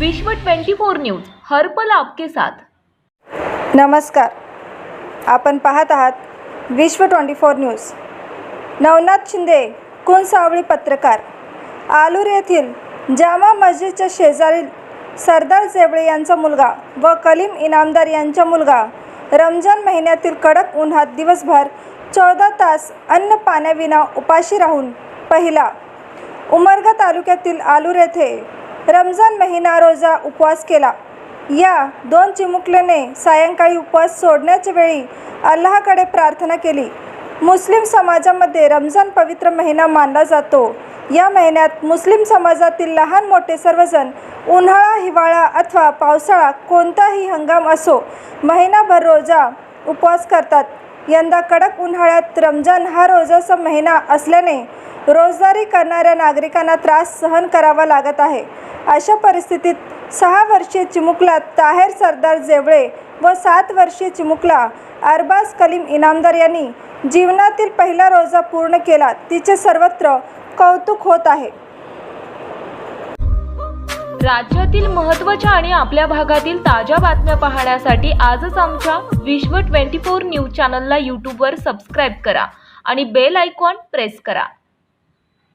विश्व 24 न्यूज हर्पल आपके साथ. नमस्कार. आपण पाहत आहात Vishwa twenty four news. Navnath Shinde Kunsawali पत्रकार. आलूर येथील जामा मस्जिदच्या शेजारील सरदार जेवळे यांचा मुलगा व कलीम इनामदार यांचा मुलगा रमजान महिन्यातील कडक उन्हात दिवसभर चौदा तास अन्न पाण्याविना उपाशी राहून पहिला उमरगा तालुक्यातील आलूर येथे रमजान महिना रोजा उपवास केला. या दोन चिमुकल्याने सायंकाळी उपवास सोडण्याच्या वेळी अल्लाहकडे प्रार्थना केली. मुस्लिम समाजामध्ये रमजान पवित्र महिना मानला जातो. या महिन्यात मुस्लिम समाजातील लहान मोठे सर्वजण उन्हाळा हिवाळा अथवा पावसाळा कोणताही हंगाम असो महिनाभर रोजा उपवास करतात. यंदा कडक उन्हाळ्यात रमजान हा रोजाचा महिना असल्याने रोजदारी करणाऱ्या नागरिकांना त्रास सहन करावा लागत आहे. अशा परिस्थितीत सहा वर्षीय चिमुकला ताहेर सरदार जेवळे व सात वर्षीय चिमुकला अरबाज कलीम इनामदार यांनी जीवनातील पहिला रोजा पूर्ण केला. तिचे सर्वत्र कौतुक होत आहे. राज्यातील महत्त्वाच्या आणि आपल्या भागातील ताज्या बातम्या पाहण्यासाठी आजच आमच्या विश्व 24 न्यूज चॅनलला यूट्यूबवर सबस्क्राईब करा आणि बेल आयकॉन प्रेस करा.